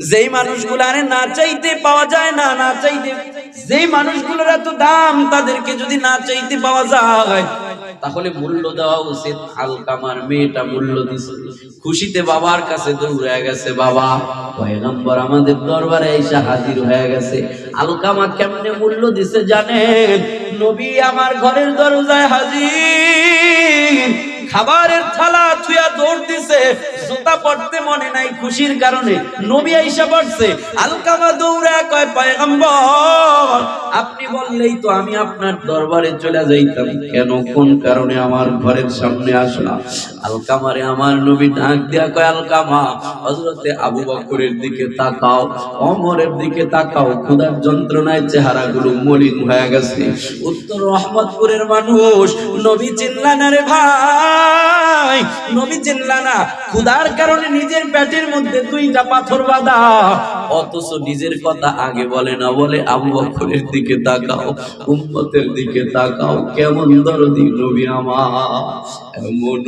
যেই মানুষগুলো আরে না চাইতে পাওয়া যায় না না চাইতে। যেই মানুষগুলোর এত দাম, তাদেরকে যদি না চাইতে পাওয়া যায়, তাহলে মূল্য দেওয়া উচিত। আলকামার মেয়েটা মূল্য দিছে। খুশিতে বাবার কাছে দৌড়ে গেছে, বাবা। পয়গম্বর আমাদের দরবারে এসে হাজির হয়ে গেছে। আলকামা কেমনে মূল্য দিছে জানেন? নবী আমার ঘরের দরজায় হাজির। খাবারের থালা থুয়া দৌড় দিছে, জুতা পড়তে মনে নাই খুশির কারণে। নবী আইসা পড়ছে আলকামা দৌড়া, কয় পয়গম্বর, আপনি বললেই তো আমি আপনার দরবারে চলে যাইতাম। কেন? কোন কারণে আমার ঘরের সামনে আসলাম আলকামারে আমার নবী ডাক দিয়া কয়, আলকামা, হযরতে আবু বকরের দিকে তাকাও অমরের দিকে তাকাও খোদার যন্ত্রণায় চেহারাগুলো মলিন হয়ে গেছে। উত্তর রহমতপুরের মানুষ, নবী চিল্লানা রে ভাই নবী চিল্লানা ক্ষুধার কারণে নিজের পেটের মধ্যে দুইটা পাথর বাঁধা। অথচ নিজের কথা আগে বলে না বলে আবু দিকে তাকাও, উম্মতের দিকে তাকাও, কেমন দরদি নবী আমার। এমন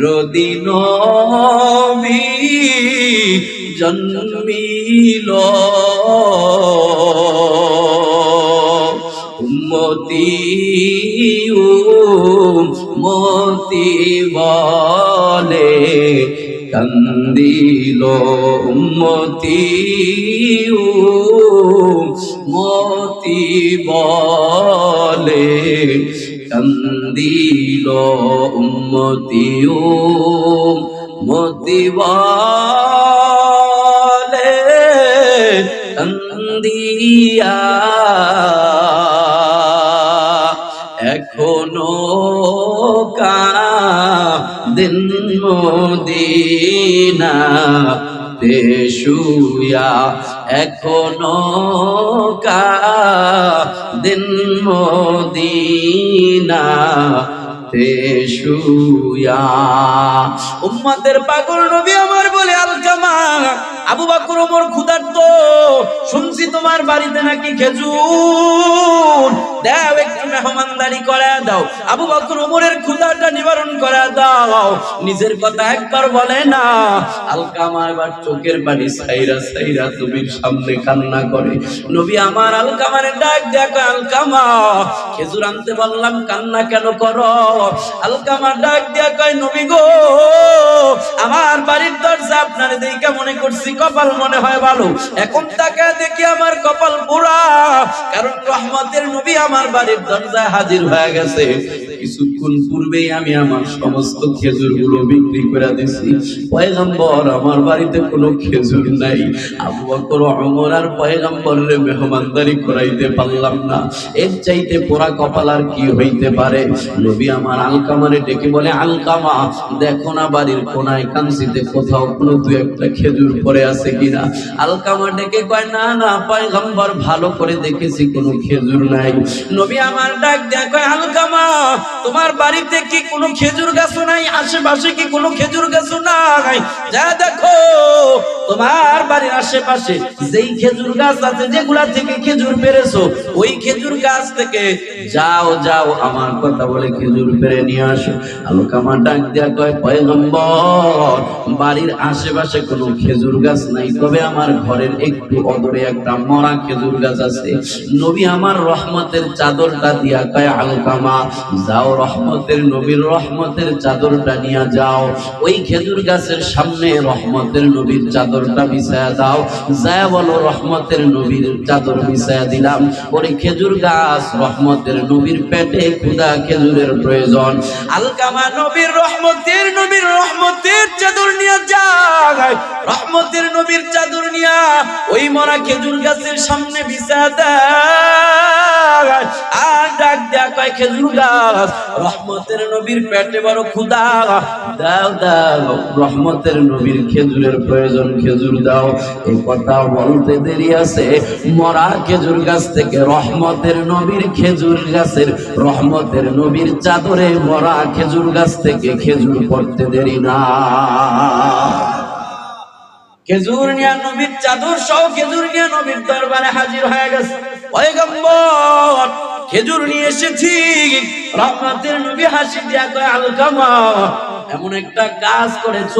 দরদি নবী জন্মিল। উম্মতি উম্মতি বলে কান্দিল উম্মতি উম্মতি বলে কান্দিল উম্মতি উম্মতি বলে তেশুয়া এখনও দিন মদিনা তেশুয়া উম্মাদের পাগল নবী বলে, আবু বকর ওমর ক্ষুধার্ত। শুনছি তোমার বাড়িতে নাকি খেজুর। একটু মেহমানদারি করে দাও। আবু বকর ওমরের ক্ষুধাটা নিবারণ করে দাও। নিজের কথা একবার বলে না। আলকামা এবার চোখের পানি সাইরা সাইরা তুমি সামনে কান্না করে। নবী আমার আলকামারে ডাক দেখো আলকামা খেজুর আনতে বললাম, কান্না কেন করো? আলকামা ডাক দিয়া নবী গো, আমার বাড়ির দরজা আপনার দিকে মনে করছি কপাল মনে হয় ভালো। এখন তাকে দেখি আমার কপাল পুরা। কারণ রহমতের নবী আমার বাড়ির দরজায় হাজির হয়ে গেছে। কিছুক্ষণ পূর্বেই আমি আমার সমস্ত খেজুরগুলো বিক্রি করে দিছি। পয়গম্বর, আমার বাড়িতে কোনো খেজুর নাই। আবু বকর, ওমর আর মেহমানদারি করাইতে পারলাম না। এর চাইতে পোড়া কপাল আর কি হইতে পারে? নবী আমার আলকামারে ডেকে বলে, আলকামা, দেখো না বাড়ির কোনায় কাঞ্চিতে কোথাও কোনো দু একটা খেজুর পড়ে আছে কিনা? আলকামা ডেকে কয়, না না, পয়গম্বর, ভালো করে দেখেছি কোনো খেজুর নাই। নবী আমার ডাক কয়, আলকামা তোমার বাড়িতে কি কোনো খেজুর গাছও নাই? আশেপাশে কি কোনো খেজুর গাছও নাই? যা দেখো, তোমার বাড়ির আশেপাশে যেই খেজুর গাছ আছে, যেগুলা থেকে খেজুর পেরেছ, ওই খেজুর গাছ থেকে যাও যাও, আমার কথা বলে খেজুর পেরে নিয়ে আসো। আলোকামা ডাক দেয়া কয়, পয়গম্বর, বাড়ির আশেপাশে কোনো খেজুর গাছ নাই, তবে আমার ঘরের একটু অদূরে একটা মরা খেজুর গাছ আছে। নবী আমার রহমতের চাদরটা দিয়া কয়, আলকামা, যাও রহমতের নবীর রহমতের চাদরটা নিয়ে যাও। ওই খেজুর গাছের সামনে রহমতের নবীর চাদরটা বিছায়া দাও। যায় বলো, রহমতের নবীর চাদর বিছায়া দিলাম। ওরে খেজুর গাছ, রহমতের নবীর পেটে ক্ষুদা খেজুরের প্রয়োজন। আলকামা নবীর রহমতের নবীর রহমতের চাদর নিয়ে যায় রহমতের নবীর চাদর নিয়া ওই মরা খেজুর গাছের সামনে বিছায়া দেয়। আর ডাক দেয়া খেজুর গাছ রহমতের নবীর পেটে বড় ক্ষুদা দাও দাও, রহমতের নবীর খেজুরের প্রয়োজন, খেজুর দাও। এই কথা বলতে দেরি আছে। মরা খেজুর গাছ থেকে রহমতের নবীর খেজুর গাছের, রহমতের নবীর চাদরে মরা খেজুর গাছ থেকে খেজুর পড়তে দেরি না। খেজুর নিয়া নবীর চাদর সহ খেজুর নিয়া নবীর দরবারে হাজির হয়ে গেছে। খেজুর নিয়ে এসেছি। রহমতের নবী হাসি দিয়া কয় আলকামা এমন একটা কাজ করেছ,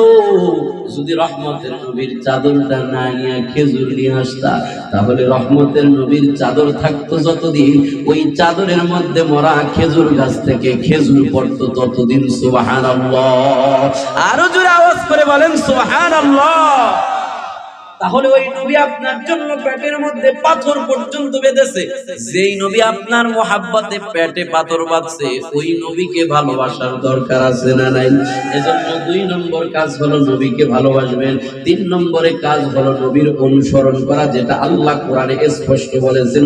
যদি রহমতের নবীর চাদরটা না নিয়ে খেজুর নিয়ে আসতা, তাহলে রহমতের নবীর চাদর থাকতো যতদিন, ওই চাদরের মধ্যে মরা খেজুর গাছ থেকে খেজুর পড়তো ততদিন সুবাহান আরও জোরে আওয়াজ করে বলেন সুবাহান তাহলে ওই নবী আপনার জন্য পেটের মধ্যে পাথর পর্যন্ত বেঁধেছে। যেই নবী আপনার মোহাব্বতে পেটে পাথর বাঁধছে, ওই নবীকে ভালোবাসার দরকার আছে না নাই? এজন্য দুই নম্বর কাজ হলো নবীকে ভালোবাসবেন। তিন নম্বরে কাজ হলো নবীর অনুসরণ করা, যেটা আল্লাহ কোরআনে স্পষ্ট বলেছেন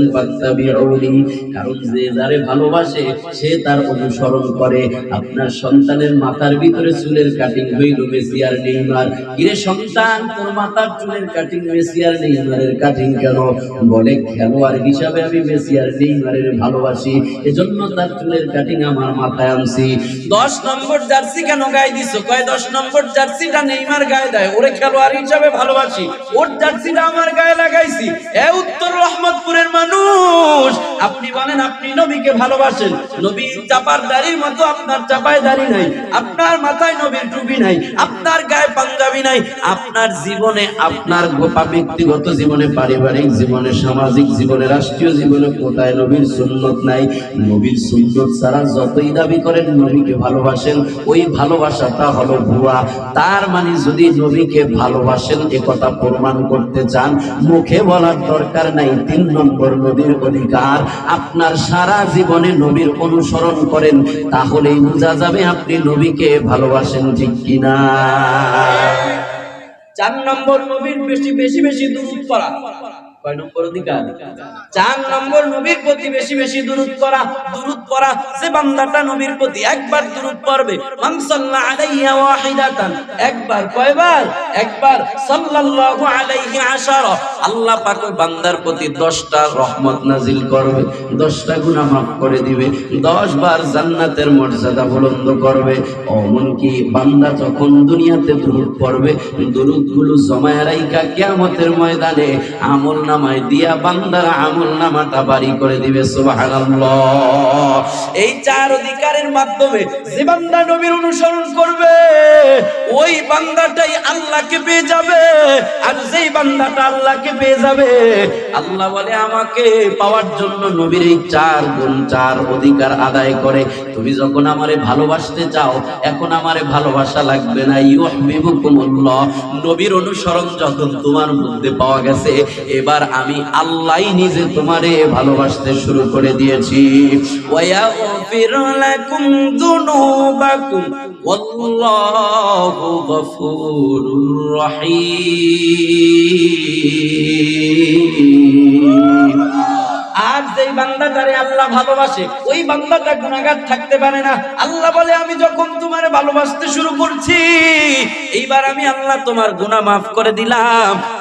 কারণ যে যারে ভালোবাসে, সে তার অনুসরণ করে। আপনার সন্তানের মাথার ভিতরে চুলের কাটিং হইল মেসি আর নেইমার কিরে সন্তান, তোর মাথার চুলের কাটিং মেসি আর নেইমারের কাটিং কেন? বলে খেলোয়াড় হিসাবে আমি মেসি আর নেইমারের ভালোবাসি। এজন্য তার চুলের কাটিং আমার মাথায় আনছি। দশ নম্বর জার্সি কেন গায়ে দিছো? কয়, দশ নম্বর জার্সিটা নেইমার গায়ে দেয়? ওরে খেলোয়াড় হিসাবে ভালোবাসি। ওর জার্সিটা আমার গায়ে লাগাইছি। এ উত্তর রহমতপুরের মানুষ। আপনি বলেন, আপনি নবীকে ভালোবাসেন? নবী চাপার দাড়ির মতো আপনার চাপায় দাড়ি নাই। আপনার মাথায় নবীর টুপি নাই। আপনার গায়ে পাঞ্জাবি নাই, আপনার জীবনে, আপনার গোপা ব্যক্তিগত জীবনে, পারিবারিক জীবনে, সামাজিক জীবনে, রাষ্ট্রীয় জীবনে কোথায় নবীর সুন্নত নাই? নবীর সুন্নত ছাড়া যতই দাবি করেন, নবীকে ভালোবাসেন, ওই ভালোবাসাটা হলো ভুয়া। তার মানে যদি নবীকে ভালোবাসেন, এ কথা প্রমাণ করতে চান, মুখে বলার দরকার নাই, তিন নম্বর নবীর অধিকার। আপনার সারা জীবনে নবীর অনুসরণ করেন, তাহলেই বোঝা যাবে আপনি নবীকে ভালোবাসেন ঠিক কিনা। চার নম্বর নবীর বেশি বেশি বেশি দূরত করা কয় নম্বর অধিকার? চার নম্বর নবীর প্রতি বেশি বেশি দূরত করা দূরত করা সে বান্দাটা নবীর প্রতি একবার দূরত পড়বে ওয়াহিদাতান, একবার, কয়বার? একবার, সাল্লাল্লাহু আলাইহি আশারা। আল্লাহ পাক ওই বান্দার প্রতি 10টা রহমত নাজিল করবে 10টা গুনাহ মাফ করে দিবে 10 বার জান্নাতের মর্যাদা বুলন্দ করবে। অমন কি বান্দা যখন দুনিয়াতে দূরত পড়বে দূরতগুলো জমায় রাইকা কিয়ামতের ময়দানে আমল নামায় দিয়া বান্দার আমল নামাটা বাড়ি করে দিবে এই চার অধিকারের মাধ্যমে যে বান্দা নবীর অনুসরণ করবে, ওই বান্দাটাই আল্লাহকে পেয়ে যাবে, আর যেই বান্দাটা আল্লাহকে পেয়ে যাবে, আল্লাহ বলে, আমাকে পাওয়ার জন্য নবীর এই চার গুণ, চার অধিকার আদায় করে। তুমি যখন আমারে ভালোবাসতে চাও, এখন আমারে ভালোবাসা লাগবে না। ইউ ইউহিবুকুমুল্লাহ নবীর অনুসরণ যখন তোমার মধ্যে পাওয়া গেছে, এবার আমি আল্লাহই নিজে তোমারে ভালোবাসতে শুরু করে দিয়েছি। আর যেই বান্দাটারে আল্লাহ ভালোবাসে, ওই বান্দাটা গুণাগার থাকতে পারে না। আল্লাহ বলে, আমি যখন তোমার ভালোবাসতে শুরু করছি, এইবার আমি আল্লাহ তোমার গুনাহ মাফ করে দিলাম।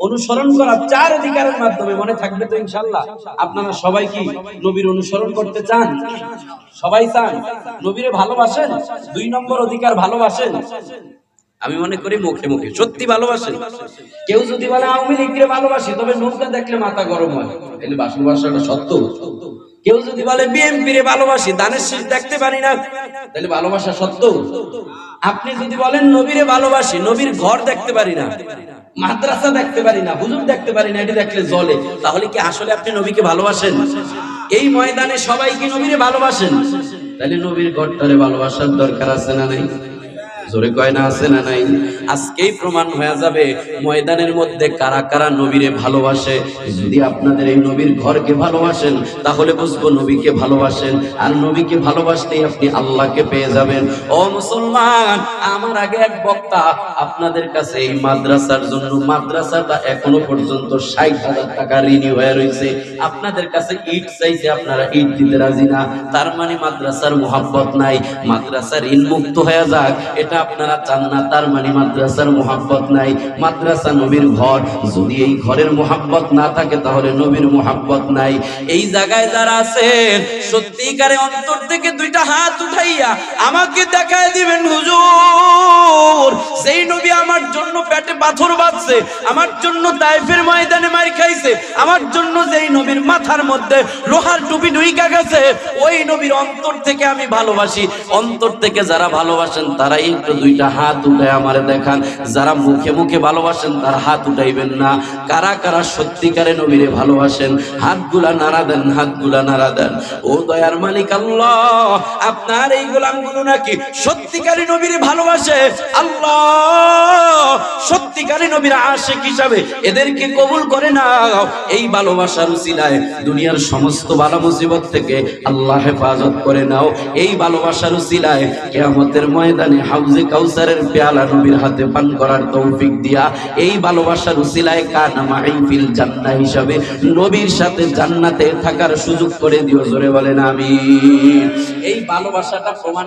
অনুসরণ করা চার অধিকারের মাধ্যমে মনে থাকবে তো ইনশাল্লাহ আপনারা সবাই কি নবীর অনুসরণ করতে চান? সবাই চান? নবীরে ভালোবাসেন? দুই নম্বর অধিকার ভালোবাসেন? আমি মনে করি মুখে মুখে। সত্যি ভালোবাসেন? কেউ যদি বলে, আওয়ামী লীগকে ভালোবাসি, তবে নৌকা দেখলে মাথা গরম হয়। তাহলে ভালোবাসাটা সত্য? কেউ যদি বলে বিএনপি রে ভালোবাসি, দানের শীষ দেখতে পারি না, তাহলে ভালোবাসা সত্য? আপনি যদি বলেন, নবীরে ভালোবাসি, নবীর ঘর দেখতে পারি না মাদ্রাসা দেখতে পারি না, হুজুর দেখতে পারি না, এটা দেখলে জলে তাহলে কি আসলে আপনি নবীকে ভালোবাসেন? এই ময়দানে সবাই কি নবীরে ভালোবাসেন? তাহলে নবীর ঘরটারে ভালোবাসার দরকার আছে না নাই? জোরে কয় না, আছে না নাই? আজকেই প্রমাণ হয়ে যাবে, ময়দানের মধ্যে কারা কারা নবীরে ভালোবাসে। যদি আপনাদের এই নবীর ঘরকে ভালোবাসেন, তাহলে বুঝব নবীকে ভালোবাসেন। আর নবীকে ভালোবাসতেই আপনি আল্লাহকে পেয়ে যাবেন। ও মুসলমান, আমার আগে এক বক্তা আপনাদের কাছে এই মাদ্রাসার জন্য, মাদ্রাসাটা এখনও পর্যন্ত ষাট হাজার টাকা ঋণী হয়ে রয়েছে। আপনাদের কাছে ইট চাইছে, আপনারা ইট দিতে রাজি না। তার মানে মাদ্রাসার মোহাব্বত নাই। মাদ্রাসা ঋণ মুক্ত হয়ে যাক, এটা এটা আপনারা চান না তার মানে মাদ্রাসার মোহাব্বত নাই। মাদ্রাসা নবীর ঘর। যদি এই ঘরের মোহাব্বত না থাকে, তাহলে নবীর মোহাব্বত নাই। এই জায়গায় যারা আছেন, সত্যিকারে অন্তর থেকে দুইটা হাত উঠাইয়া আমাকে দেখায় দিবেন, হুজুর, সেই নবী আমার জন্য পেটে পাথর বাঁধছে, আমার জন্য তাইফের ময়দানে মার খাইছে, আমার জন্য যেই নবীর মাথার মধ্যে লোহার টুপি ঢুইকা গেছে, ওই নবীর অন্তর থেকে আমি ভালোবাসি। অন্তর থেকে যারা ভালোবাসেন, তারাই একটু দুইটা হাত উঠায় আমারে দেখান। যারা মুখে মুখে ভালোবাসেন, তার হাত উঠাইবেন না। কারা কারা সত্যিকারে নবীরে ভালোবাসেন, হাতগুলা নাড়া দেন, হাতগুলা নাড়া দেন। ও দয়ার মালিক আল্লাহ, আপনার এই গোলামগুলো নাকি সত্যিকারী নবীরে ভালোবাসে? আল্লাহ, সত্যিকারী নবীর আশেক হিসাবে এদেরকে কবুল করে না এই ভালোবাসার উসিলায় দুনিয়ার সমস্ত বালা মুসিবত থেকে আল্লাহ হেফাজত করে নাও। এই ভালোবাসার উসিলায় কেয়ামতের ময়দানে হাউজে কাউসারের পেয়ালা নবীর হাতে পান করার তৌফিক দিয়া, এই ভালোবাসার উসিলায় কানা মাইফিল জান্না হিসাবে নবীর সাথে জান্নাতে থাকার সুযোগ করে দিও, জোরে বলেন আমি এই ভালোবাসাটা প্রমাণ